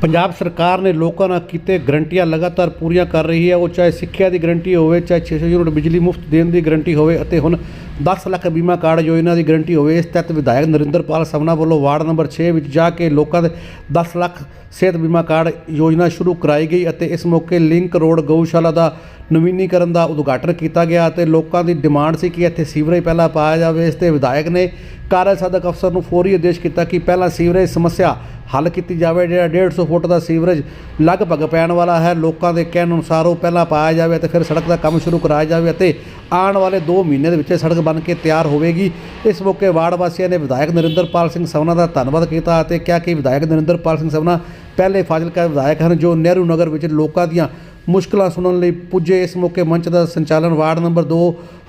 ਪੰਜਾਬ ਸਰਕਾਰ ਨੇ ਲੋਕਾਂ ਨਾਲ ਕੀਤੇ ਗਰੰਟੀਆਂ ਲਗਾਤਾਰ ਪੂਰੀਆਂ ਕਰ ਰਹੀ ਹੈ। ਉਹ ਚਾਹੇ ਸਿੱਖਿਆ ਦੀ ਗਰੰਟੀ ਹੋਵੇ, ਚਾਹੇ 600 ਯੂਨਿਟ ਬਿਜਲੀ ਮੁਫਤ ਦੇਣ ਦੀ ਗਰੰਟੀ ਹੋਵੇ ਅਤੇ ਹੁਣ 10 ਲੱਖ ਬੀਮਾ ਕਾਰਡ ਯੋਜਨਾ ਦੀ ਗਰੰਟੀ ਹੋਵੇ, ਇਸ ਤਹਿਤ ਵਿਧਾਇਕ ਨਰਿੰਦਰਪਾਲ ਸਵਨਾ ਵੱਲੋਂ ਵਾਰਡ ਨੰਬਰ 6 ਵਿੱਚ ਜਾ ਕੇ ਲੋਕਾਂ ਦੇ 10 ਲੱਖ ਸਿਹਤ ਬੀਮਾ ਕਾਰਡ ਯੋਜਨਾ ਸ਼ੁਰੂ ਕਰਾਈ ਗਈ ਅਤੇ ਇਸ ਮੌਕੇ ਲਿੰਕ ਰੋਡ ਗਊਸ਼ਾਲਾ ਦਾ ਨਵੀਨੀਕਰਨ ਦਾ ਉਦਘਾਟਨ ਕੀਤਾ ਗਿਆ ਅਤੇ ਲੋਕਾਂ ਦੀ ਡਿਮਾਂਡ ਸੀ ਕਿ ਇੱਥੇ ਸੀਵਰੇਜ ਪਹਿਲਾਂ ਪਾਇਆ ਜਾਵੇ। ਇਸ ਤੇ ਵਿਧਾਇਕ ਨੇ ਕਾਰਜ ਸਾਧਕ ਅਫਸਰ ਨੂੰ ਫੌਰੀ ਆਦੇਸ਼ ਕੀਤਾ ਕਿ ਪਹਿਲਾਂ ਸੀਵਰੇਜ ਸਮੱਸਿਆ ਹੱਲ ਕੀਤੀ ਜਾਵੇ, ਜਿਹੜਾ 150 ਫੁੱਟ ਦਾ ਸੀਵਰੇਜ ਲਗਭਗ ਪੈਣ ਵਾਲਾ ਹੈ, ਲੋਕਾਂ ਦੇ ਕਹਿਣ ਅਨੁਸਾਰ ਉਹ ਪਹਿਲਾਂ ਪਾਇਆ ਜਾਵੇ ਅਤੇ ਫਿਰ ਸੜਕ ਦਾ ਕੰਮ ਸ਼ੁਰੂ ਕਰਾਇਆ ਜਾਵੇ ਅਤੇ ਆਉਣ ਵਾਲੇ 2 ਮਹੀਨੇ ਦੇ ਵਿੱਚ ਸੜਕ ਬਣ ਕੇ ਤਿਆਰ ਹੋਵੇਗੀ। ਇਸ ਮੌਕੇ ਵਾਰਡ ਵਾਸੀਆਂ ਨੇ ਵਿਧਾਇਕ ਨਰਿੰਦਰਪਾਲ ਸਿੰਘ ਸਵਨਾ ਦਾ ਧੰਨਵਾਦ ਕੀਤਾ ਅਤੇ ਕਿਹਾ ਕਿ ਵਿਧਾਇਕ ਨਰਿੰਦਰਪਾਲ ਸਿੰਘ ਸਵਨਾ ਪਹਿਲੇ ਫਾਜ਼ਿਲਕਾ ਵਿਧਾਇਕ ਹਨ, ਜੋ ਨਹਿਰੂ ਨਗਰ ਵਿੱਚ ਲੋਕਾਂ ਦੀਆਂ ਮੁਸ਼ਕਲਾਂ ਸੁਣਨ ਲਈ ਪੁੱਜੇ। ਇਸ ਮੌਕੇ ਮੰਚ ਦਾ ਸੰਚਾਲਨ ਵਾਰਡ ਨੰਬਰ 2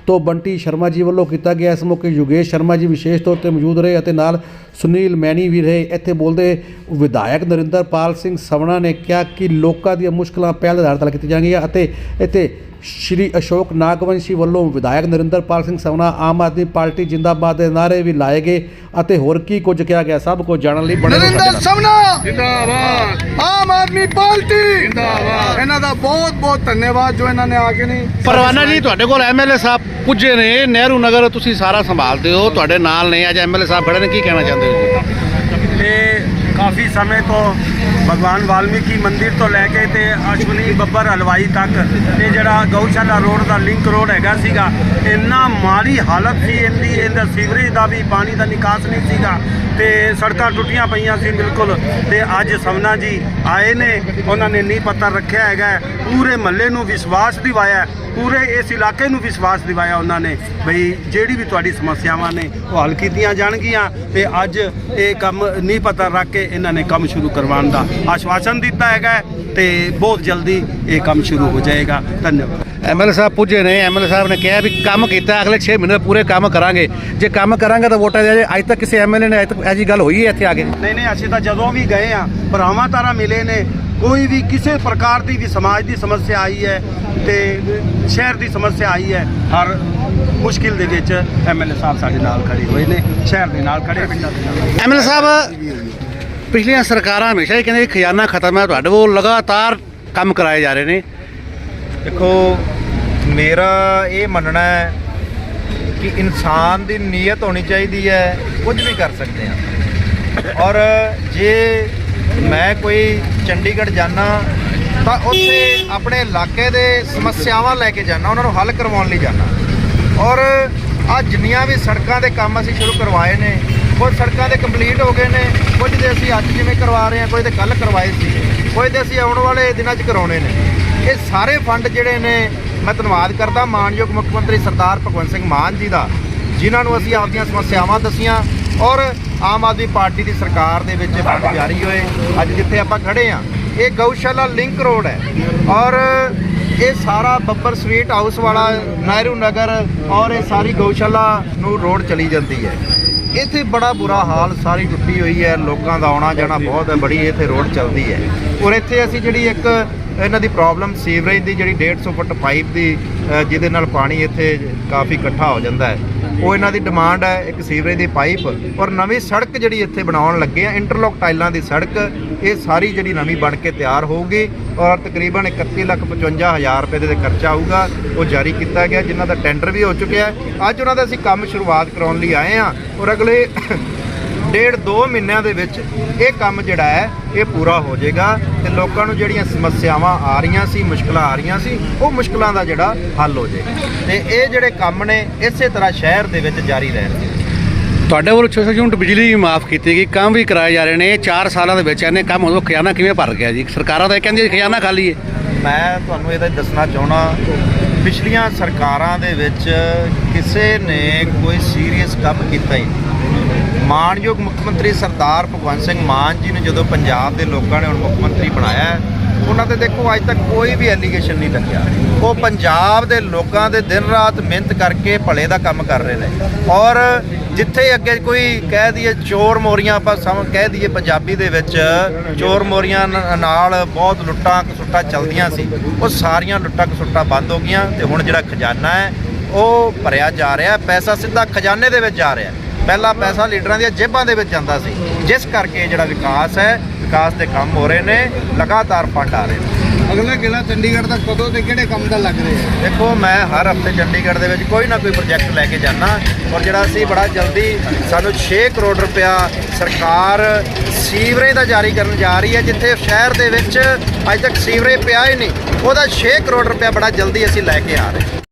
ਤੋਂ ਬੰਟੀ ਸ਼ਰਮਾ ਜੀ ਵੱਲੋਂ ਕੀਤਾ ਗਿਆ। ਇਸ ਮੌਕੇ ਯੋਗੇਸ਼ ਸ਼ਰਮਾ ਜੀ ਵਿਸ਼ੇਸ਼ ਤੌਰ ਤੇ ਮੌਜੂਦ ਰਹੇ ਅਤੇ ਨਾਲ ਸੁਨੀਲ ਮੈਣੀ ਵੀ ਰਹੇ। ਇੱਥੇ ਬੋਲਦੇ ਵਿਧਾਇਕ ਨਰਿੰਦਰਪਾਲ ਸਿੰਘ ਸਵਣਾ ਨੇ ਕਿਹਾ ਕਿ ਲੋਕਾਂ ਦੀਆਂ ਮੁਸ਼ਕਲਾਂ ਪਹਿਲ ਆਧਾਰ ਤੇ ਕੀਤੀਆਂ ਜਾਣਗੀਆਂ ਅਤੇ ਇੱਥੇ ਸ਼੍ਰੀ ਅਸ਼ੋਕ ਨਾਗਵੰਸ਼ੀ ਵੱਲੋਂ ਵਿਧਾਇਕ ਨਰਿੰਦਰਪਾਲ ਸਿੰਘ ਸਵਣਾ ਆਮ ਆਦਮੀ ਪਾਰਟੀ ਜਿੰਦਾਬਾਦ ਦੇ ਨਾਅਰੇ ਵੀ ਲਾਏ ਗਏ ਅਤੇ ਹੋਰ ਕੀ ਕੁਝ ਕਿਹਾ ਗਿਆ ਸਭ ਕੁਝ ਜਾਣਨ ਲਈ ਬਣੇ ਨਰਿੰਦਰ। ਸਮਨਾ ਜਿੰਦਾਬਾਦ। ਆਮ ਆਦਮੀ ਪਾਰਟੀ! ਜਿੰਦਾਬਾਦ। ਇਹਨਾਂ ਦਾ ਬਹੁਤ ਬਹੁਤ ਧੰਨਵਾਦ ਜੋ ਇਹਨਾਂ ਨੇ ਆ ਕੇ ਨਹੀਂ ਪਰਵਾਨਾ ਜੀ ਤੁਹਾਡੇ ਕੋਲ ਐਮਐਲਏ ਸਾਹਿਬ ਪੁੱਜੇ ਨੇ ਨਹਿਰੂ ਨਗਰ ਤੁਸੀਂ ਸਾਰਾ ਸੰਭਾਲਦੇ ਹੋ ਤੁਹਾਡੇ ਨਾਲ ਨੇ ਅੱਜ ਐਮਐਲਏ ਸਾਹਿਬ ਖੜੇ ਨੇ ਕੀ ਕਹਿਣਾ ਚਾਹੁੰਦੇ ਹੋ ਜੀ? ਇਹ ਕਾਫੀ ਸਮੇਂ ਤੋਂ ਭਗਵਾਨ ਵਾਲਮੀਕੀ ਮੰਦਿਰ ਤੋਂ ਲੈ ਕੇ ਤੇ ਅਸ਼ਵਨੀ ਬੱਬਰ ਹਲਵਾਈ ਤੱਕ। ਇਹ ਜਿਹੜਾ ਗਊਸ਼ਾਲਾ ਰੋਡ ਦਾ ਲਿੰਕ ਰੋਡ ਹੈਗਾ ਸੀਗਾ, ਇੰਨਾ ਮਾੜੀ ਹਾਲਤ ਸੀ ਇਹਦੀ, ਇਹਦਾ ਸੀਵਰੇਜ ਦਾ ਵੀ ਪਾਣੀ ਦਾ ਨਿਕਾਸ ਨਹੀਂ ਸੀਗਾ ਤੇ ਸੜਕਾਂ ਟੁੱਟੀਆਂ ਪਈਆਂ ਸੀ ਬਿਲਕੁਲ। ਤੇ ਅੱਜ ਸਵਨਾ ਜੀ ਆਏ ਨੇ, ਉਹਨਾਂ ਨੇ ਨੀਂਹ ਪੱਥਰ ਰੱਖਿਆ ਹੈਗਾ ਪੂਰੇ ਮਹੱਲੇ ਨੂੰ ਵਿਸ਼ਵਾਸ ਦਿਵਾਇਆ ਪੂਰੇ ਇਸ ਇਲਾਕੇ ਨੂੰ ਵਿਸ਼ਵਾਸ ਦਿਵਾਇਆ ਉਹਨਾਂ ਨੇ, ਬਈ ਜਿਹੜੀ ਵੀ ਤੁਹਾਡੀ ਸਮੱਸਿਆਵਾਂ ਨੇ ਉਹ ਹੱਲ ਕੀਤੀਆਂ ਜਾਣਗੀਆਂ ਤੇ ਅੱਜ ਇਹ ਕੰਮ ਨਹੀਂ ਪਤਾ ਰੱਖ ਕੇ ਇਹਨਾਂ ਨੇ ਕੰਮ ਸ਼ੁਰੂ ਕਰਵਾਉਣ ਦਾ ਆਸ਼ਵਾਸਨ ਦਿੱਤਾ ਹੈਗਾ ਤੇ ਬਹੁਤ ਜਲਦੀ ਇਹ ਕੰਮ ਸ਼ੁਰੂ ਹੋ ਜਾਏਗਾ। ਧੰਨਵਾਦ। ਐਮਐਲਏ ਸਾਹਿਬ ਪੁੱਜੇ ਨੇ ਐਮਐਲਏ ਸਾਹਿਬ ਨੇ ਕਿਹਾ ਵੀ ਕੰਮ ਕੀਤਾ ਅਗਲੇ 6 ਮਹੀਨੇ ਪੂਰੇ ਕੰਮ ਕਰਾਂਗੇ। ਜੇ ਕੰਮ ਕਰਾਂਗੇ ਤਾਂ ਵੋਟਾਂ ਦੇ ਅੱਜ ਤੱਕ ਕਿਸੇ ਐਮਐਲਏ ਨੇ ਅੱਜ ਤੱਕ ਐਜੀ ਗੱਲ ਹੋਈ ਹੈ ਇੱਥੇ ਆ ਕੇ? ਨਹੀਂ ਨਹੀਂ ਅਸੀਂ ਤਾਂ ਜਦੋਂ ਵੀ ਗਏ ਆ ਭਰਾਵਾਂ ਤਾਰਾ ਮਿਲੇ ਨੇ ਕੋਈ ਵੀ ਕਿਸੇ ਪ੍ਰਕਾਰ ਦੀ ਵੀ ਸਮਾਜ ਦੀ ਸਮੱਸਿਆ ਆਈ ਹੈ ਤੇ ਸ਼ਹਿਰ ਦੀ ਸਮੱਸਿਆ ਆਈ ਹੈ ਹਰ ਮੁਸ਼ਕਿਲ ਦੇ ਵਿੱਚ ਐਮਐਲਏ ਸਾਹਿਬ ਸਾਡੇ ਨਾਲ ਖੜੇ ਹੋਏ ਨੇ ਸ਼ਹਿਰ ਦੇ ਨਾਲ ਖੜੇ ਪਿੰਡਾਂ ਦੇ ਨਾਲ ਐਮਐਲਏ ਸਾਹਿਬ ਪਿਛਲੀਆਂ ਸਰਕਾਰਾਂ ਹਮੇਸ਼ਾ ਹੀ ਕਹਿੰਦੇ ਖਜ਼ਾਨਾ ਖਤਮ ਹੈ, ਤੁਹਾਡੇ ਕੋਲ ਲਗਾਤਾਰ ਕੰਮ ਕਰਾਏ ਜਾ ਰਹੇ ਨੇ। ਦੇਖੋ, ਮੇਰਾ ਇਹ ਮੰਨਣਾ ਹੈ ਕਿ ਇਨਸਾਨ ਦੀ ਨੀਅਤ ਹੋਣੀ ਚਾਹੀਦੀ ਹੈ, ਕੁਝ ਵੀ ਕਰ ਸਕਦੇ ਹਾਂ। ਔਰ ਜੇ ਮੈਂ ਕੋਈ ਚੰਡੀਗੜ੍ਹ ਜਾਣਾ ਤਾਂ ਉੱਥੇ ਆਪਣੇ ਇਲਾਕੇ ਦੇ ਸਮੱਸਿਆਵਾਂ ਲੈ ਕੇ ਜਾਣਾ ਉਹਨਾਂ ਨੂੰ ਹੱਲ ਕਰਵਾਉਣ ਲਈ ਜਾਣਾ ਔਰ ਆ ਜਿੰਨੀਆਂ ਵੀ ਸੜਕਾਂ ਦੇ ਕੰਮ ਅਸੀਂ ਸ਼ੁਰੂ ਕਰਵਾਏ ਨੇ ਕੁਝ ਸੜਕਾਂ ਦੇ ਕੰਪਲੀਟ ਹੋ ਗਏ ਨੇ, ਕੁਝ ਦੇ ਅਸੀਂ ਅੱਜ ਜਿਵੇਂ ਕਰਵਾ ਰਹੇ ਹਾਂ ਕੋਈ ਤੇ ਕੱਲ ਕਰਵਾਏ ਸੀ ਕੋਈ ਤੇ ਅਸੀਂ ਆਉਣ ਵਾਲੇ ਦਿਨਾਂ 'ਚ ਕਰਾਉਣੇ ਨੇ। ਇਹ ਸਾਰੇ ਫੰਡ ਜਿਹੜੇ ਨੇ, ਮੈਂ ਧੰਨਵਾਦ ਕਰਦਾ ਮਾਨਯੋਗ ਮੁੱਖ ਮੰਤਰੀ ਸਰਦਾਰ ਭਗਵੰਤ ਸਿੰਘ ਮਾਨ ਜੀ ਦਾ, ਜਿਨ੍ਹਾਂ ਨੂੰ ਅਸੀਂ ਆਪਦੀਆਂ ਸਮੱਸਿਆਵਾਂ ਦੱਸੀਆਂ ਔਰ ਆਮ ਆਦਮੀ ਪਾਰਟੀ ਦੀ ਸਰਕਾਰ ਦੇ ਵਿੱਚ ਫੰਡ ਜਾਰੀ ਹੋਏ। ਅੱਜ ਜਿੱਥੇ ਆਪਾਂ ਖੜੇ ਆ ਇਹ ਗਊਸ਼ਾਲਾ ਲਿੰਕ ਰੋਡ ਹੈ ਔਰ ਇਹ ਸਾਰਾ ਬੱਬਰ ਸਵੀਟ ਹਾਊਸ ਵਾਲਾ ਨਹਿਰੂ ਨਗਰ ਔਰ ਇਹ ਸਾਰੀ ਗਊਸ਼ਾਲਾ ਨੂੰ ਰੋਡ ਚਲੀ ਜਾਂਦੀ ਹੈ। ਇੱਥੇ ਬੜਾ ਬੁਰਾ ਹਾਲ ਸਾਰੀ ਟੁੱਟੀ ਹੋਈ ਹੈ, ਲੋਕਾਂ ਦਾ ਆਉਣਾ ਜਾਣਾ ਬਹੁਤ ਹੈ, ਬੜੀ ਇੱਥੇ ਰੋਡ ਚੱਲਦੀ ਹੈ। ਔਰ ਇੱਥੇ ਅਸੀਂ ਜਿਹੜੀ ਇੱਕ ਇਹਨਾਂ ਦੀ ਪ੍ਰੋਬਲਮ ਸੀਵਰੇਜ ਦੀ ਜਿਹੜੀ 150 ਫੁੱਟ ਪਾਈਪ ਦੀ ਜਿਹਦੇ ਨਾਲ ਪਾਣੀ ਇੱਥੇ ਕਾਫੀ ਇਕੱਠਾ ਹੋ ਜਾਂਦਾ ਹੈ। ਉਹ ਇਹਨਾਂ ਦੀ ਡਿਮਾਂਡ ਹੈ ਇੱਕ ਸੀਵਰੇਜ ਦੀ ਪਾਈਪ ਔਰ ਨਵੀਂ ਸੜਕ ਜਿਹੜੀ ਇੱਥੇ ਬਣਾਉਣ ਲੱਗੇ ਆ ਇੰਟਰਲੋਕ ਟਾਈਲਾਂ ਦੀ ਸੜਕ, ਇਹ ਸਾਰੀ ਜਿਹੜੀ ਨਵੀਂ ਬਣ ਕੇ ਤਿਆਰ ਹੋਊਗੀ ਔਰ ਤਕਰੀਬਨ 31 ਲੱਖ 55 ਹਜ਼ਾਰ ਰੁਪਏ ਦੇ ਖਰਚਾ ਆਊਗਾ, ਉਹ ਜਾਰੀ ਕੀਤਾ ਗਿਆ, ਜਿਨ੍ਹਾਂ ਦਾ ਟੈਂਡਰ ਵੀ ਹੋ ਚੁੱਕਿਆ ਅੱਜ ਉਹਨਾਂ ਦਾ ਅਸੀਂ ਕੰਮ ਸ਼ੁਰੂਆਤ ਕਰਾਉਣ ਲਈ ਆਏ ਆ ਔਰ ਅਗਲੇ ਡੇਢ ਦੋ ਮਹੀਨਿਆਂ ਦੇ ਵਿੱਚ ਇਹ ਕੰਮ ਜਿਹੜਾ ਹੈ ਇਹ ਪੂਰਾ ਹੋ ਜਾਏਗਾ ਤੇ ਲੋਕਾਂ ਨੂੰ ਜਿਹੜੀਆਂ ਸਮੱਸਿਆਵਾਂ ਆ ਰਹੀਆਂ ਸੀ ਮੁਸ਼ਕਲਾਂ ਆ ਰਹੀਆਂ ਸੀ ਉਹ ਮੁਸ਼ਕਲਾਂ ਦਾ ਜਿਹੜਾ ਹੱਲ ਹੋ ਜਾਏਗਾ। ਤੇ ਇਹ ਜਿਹੜੇ ਕੰਮ ਨੇ ਇਸੇ ਤਰ੍ਹਾਂ ਸ਼ਹਿਰ ਦੇ ਵਿੱਚ ਜਾਰੀ ਰਹਿਣਗੇ ਤੁਹਾਡੇ ਵੱਲੋਂ 600 ਯੂਨਿਟ ਬਿਜਲੀ ਵੀ ਮਾਫ ਕੀਤੀ ਗਈ ਕੰਮ ਵੀ ਕਰਾਏ ਜਾ ਰਹੇ ਨੇ 4 ਸਾਲਾਂ ਦੇ ਵਿੱਚ ਇਹਨੇ ਕੰਮ ਉਦੋਂ ਖਜ਼ਾਨਾ ਕਿਵੇਂ ਭਰ ਗਿਆ ਜੀ? ਸਰਕਾਰਾਂ ਤਾਂ ਇਹ ਕਹਿੰਦੀਆਂ ਖਜ਼ਾਨਾ ਖਾਲੀ ਹੈ। ਮੈਂ ਤੁਹਾਨੂੰ ਇਹਦਾ ਦੱਸਣਾ ਚਾਹਣਾ ਪਿਛਲੀਆਂ ਸਰਕਾਰਾਂ ਦੇ ਵਿੱਚ ਕਿਸੇ ਨੇ ਕੋਈ ਸੀਰੀਅਸ ਕੰਮ ਕੀਤਾ ਹੀ ਨਹੀਂ। ਮਾਨਯੋਗ ਮੁੱਖ ਮੰਤਰੀ ਸਰਦਾਰ ਭਗਵੰਤ ਸਿੰਘ ਮਾਨ ਜੀ ਨੇ ਜਦੋਂ ਪੰਜਾਬ ਦੇ ਲੋਕਾਂ ਨੇ ਹੁਣ ਮੁੱਖ ਮੰਤਰੀ ਬਣਾਇਆ ਉਹਨਾਂ ਤੇ ਦੇਖੋ ਅੱਜ ਤੱਕ ਕੋਈ ਵੀ ਐਲੀਗੇਸ਼ਨ ਨਹੀਂ ਲੱਗਿਆ। ਉਹ ਪੰਜਾਬ ਦੇ ਲੋਕਾਂ ਦੇ ਦਿਨ ਰਾਤ ਮਿਹਨਤ ਕਰਕੇ ਭਲੇ ਦਾ ਕੰਮ ਕਰ ਰਹੇ ਨੇ। ਔਰ ਜਿੱਥੇ ਅੱਗੇ ਕੋਈ ਕਹਿ ਦਈਏ ਚੋਰ ਮੋਰੀਆਂ ਆਪਾਂ ਸਮ ਕਹਿ ਦਈਏ ਪੰਜਾਬੀ ਦੇ ਵਿੱਚ, ਚੋਰ ਮੋਰੀਆਂ ਨਾਲ ਬਹੁਤ ਲੁੱਟਾਂ ਕਸੁੱਟਾਂ ਚੱਲਦੀਆਂ ਸੀ। ਉਹ ਸਾਰੀਆਂ ਲੁੱਟਾਂ ਕਸੁੱਟਾਂ ਬੰਦ ਹੋ ਗਈਆਂ ਤੇ ਹੁਣ ਜਿਹੜਾ ਖਜ਼ਾਨਾ ਹੈ, ਉਹ ਭਰਿਆ ਜਾ ਰਿਹਾ ਪੈਸਾ ਸਿੱਧਾ ਖਜ਼ਾਨੇ ਦੇ ਵਿੱਚ ਜਾ ਰਿਹਾ ਪਹਿਲਾ ਪੈਸਾ ਲੀਡਰਾਂ ਦੀਆਂ ਜੇਬਾਂ ਦੇ ਵਿੱਚ ਜਾਂਦਾ ਸੀ। ਜਿਸ ਕਰਕੇ ਜਿਹੜਾ ਵਿਕਾਸ ਹੈ ਵਿਕਾਸ ਦੇ ਕੰਮ ਹੋ ਰਹੇ ਨੇ ਲਗਾਤਾਰ ਫੰਡ ਆ ਰਹੇ ਨੇ। ਅਗਲਾ ਕਿਲਾ ਚੰਡੀਗੜ੍ਹ ਦਾ ਕਦੋਂ ਤੇ ਕਿਹੜੇ ਕੰਮ ਦਾ ਲੱਗ ਰਿਹਾ ਦੇਖੋ ਮੈਂ ਹਰ ਹਫ਼ਤੇ ਚੰਡੀਗੜ੍ਹ ਦੇ ਵਿੱਚ ਕੋਈ ਨਾ ਕੋਈ ਪ੍ਰੋਜੈਕਟ ਲੈ ਕੇ ਜਾਣਾ ਔਰ ਜਿਹੜਾ ਅਸੀਂ ਬੜਾ ਜਲਦੀ ਸਾਨੂੰ 6 ਕਰੋੜ ਰੁਪਇਆ ਸਰਕਾਰ ਸੀਵਰੇਜ ਦਾ ਜਾਰੀ ਕਰਨ ਜਾ ਰਹੀ ਹੈ ਜਿੱਥੇ ਸ਼ਹਿਰ ਦੇ ਵਿੱਚ ਅੱਜ ਤੱਕ ਸੀਵਰੇਜ ਪਿਆ ਹੀ ਨਹੀਂ। ਉਹਦਾ 6 ਕਰੋੜ ਰੁਪਇਆ ਬੜਾ ਜਲਦੀ ਅਸੀਂ ਲੈ ਕੇ ਆ ਰਹੇ ਹਾਂ।